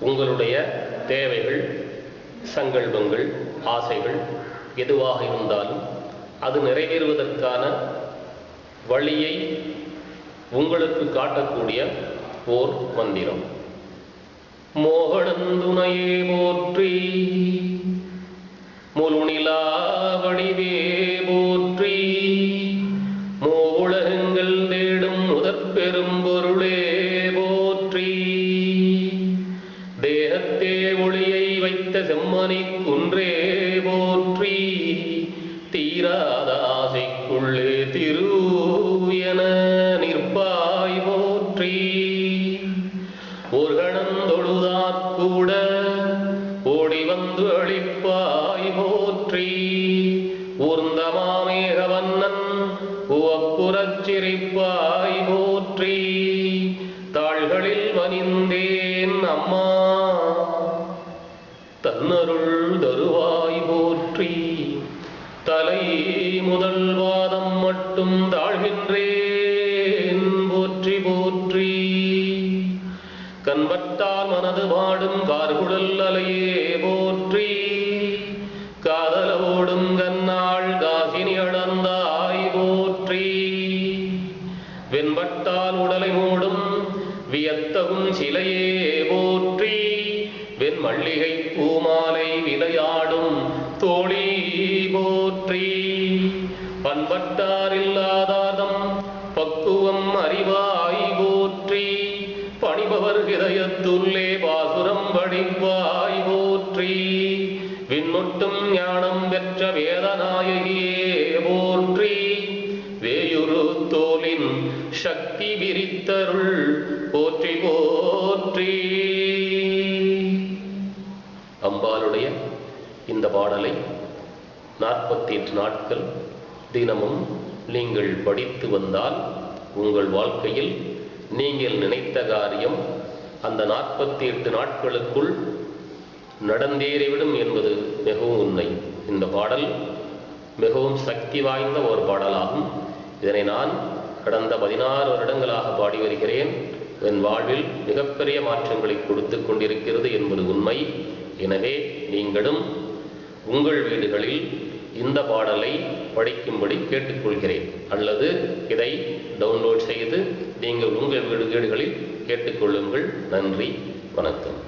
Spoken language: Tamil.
உங்களுடைய தேவைகள் சங்கல்பங்கள் ஆசைகள் எதுவாக இருந்தாலும் அது நிறைவேறுவதற்கான வழியை உங்களுக்கு காட்டக்கூடிய ஓர் மந்திரம். மோகனந்துணையே போற்றி முழுநிலா வடிவே போற்றி மூவுலகங்கள் தேடும் முதற் பெரும் தேகத்தே ஒளியை வைத்த செம்மனை குன்றே போற்றி தீராதாசைக்குள்ளே திரு என நிற்பாய் போற்றி. ஒரு கணம் கூட ஓடி வந்து அழிப்பாய் போற்றி. ஊர்ந்த மாமேகவண்ணன் உவப்புறச் சிரிப்பாய் போற்றி தாள்களில் வனிந்தேன் அம்மா தன்னருள் தருவாய் போற்றி. தலை முதல் வாதம் மட்டும் தாழ்கின்றேன். போற்றி போற்றி. கண்பட்டால் மனது பாடும் கார்குடல் அலையே போற்றி. காதல ஓடும் கண்ணாள் காசினி அடந்தாய் போற்றி. வெண்பட்டால் உடலை மூடும் வியத்தகும் சிலையே போற்றி. வெண் மல்லிகை பூமாலை விளையாடும் தோழி போற்றி. பண்பட்டார் இல்லாதாதம் பக்குவம் அறிவாய் போற்றி. பணிபவர் இதயத்துள்ளே பாசுரம் படிப்பாய் போற்றி. விண்முட்டும் ஞானம் பெற்ற வேதநாயகியே போற்றி. வேயுரு தோலின் சக்தி விரித்தருள் போற்றி போற்றி. அம்பாளுடைய இந்த பாடலை நாற்பத்தி எட்டு நாட்கள் தினமும் நீங்கள் படித்து வந்தால் உங்கள் வாழ்க்கையில் நீங்கள் நினைத்த காரியம் அந்த நாற்பத்தி எட்டு நாட்களுக்குள் நடந்தேறிவிடும் என்பது மிகவும் உண்மை. இந்த பாடல் மிகவும் சக்தி வாய்ந்த ஒரு பாடலாகும். இதனை நான் கடந்த பதினாறு வருடங்களாக பாடி வருகிறேன். என் வாழ்வில் மிகப்பெரிய மாற்றங்களை கொடுத்து கொண்டிருக்கிறது என்பது உண்மை. எனவே நீங்களும் உங்கள் வீடுகளில் இந்த பாடலை படிக்கும்படி கேட்டுக்கொள்கிறேன். அல்லது இதை டவுன்லோட் செய்து நீங்கள் உங்கள் வீடு வீடுகளில் கேட்டுக்கொள்ளுங்கள். நன்றி வணக்கம்.